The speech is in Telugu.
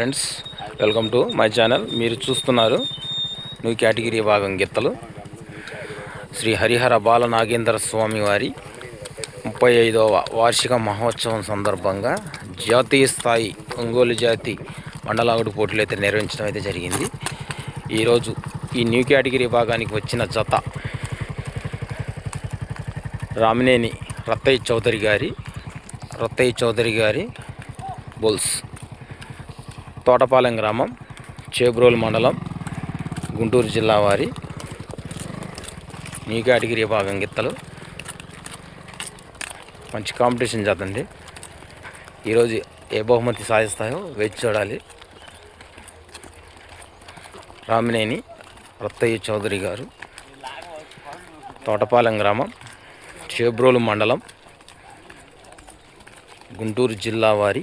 Friends welcome to my channel మీరు చూస్తున్నారు న్యూ కేటగిరీ భాగం గిత్తలు శ్రీ హరిహర బాల నాగేంద్ర స్వామి వారి ముప్పై ఐదవ వార్షిక మహోత్సవం సందర్భంగా జాతీయ స్థాయి ఒంగోలు జాతి మండలాగుడు పోటీలు అయితే నిర్వహించడం అయితే జరిగింది. ఈరోజు ఈ న్యూ కేటగిరీ భాగానికి వచ్చిన జత రామినేని రత్తయ్య చౌదరి గారి రత్తయ్య చౌదరి గారి బుల్స్. తోటపాలెం గ్రామం చేబ్రోలు మండలం గుంటూరు జిల్లా వారి నీ కేటగిరీ భాగం గిత్తలు. మంచి కాంపిటీషన్ చేద్దండి ఈరోజు ఏ బహుమతి సాధిస్తాయో వేచి చూడాలి. రామినేని రత్తయ్య చౌదరి గారు తోటపాలెం గ్రామం చేబ్రోలు మండలం గుంటూరు జిల్లా వారి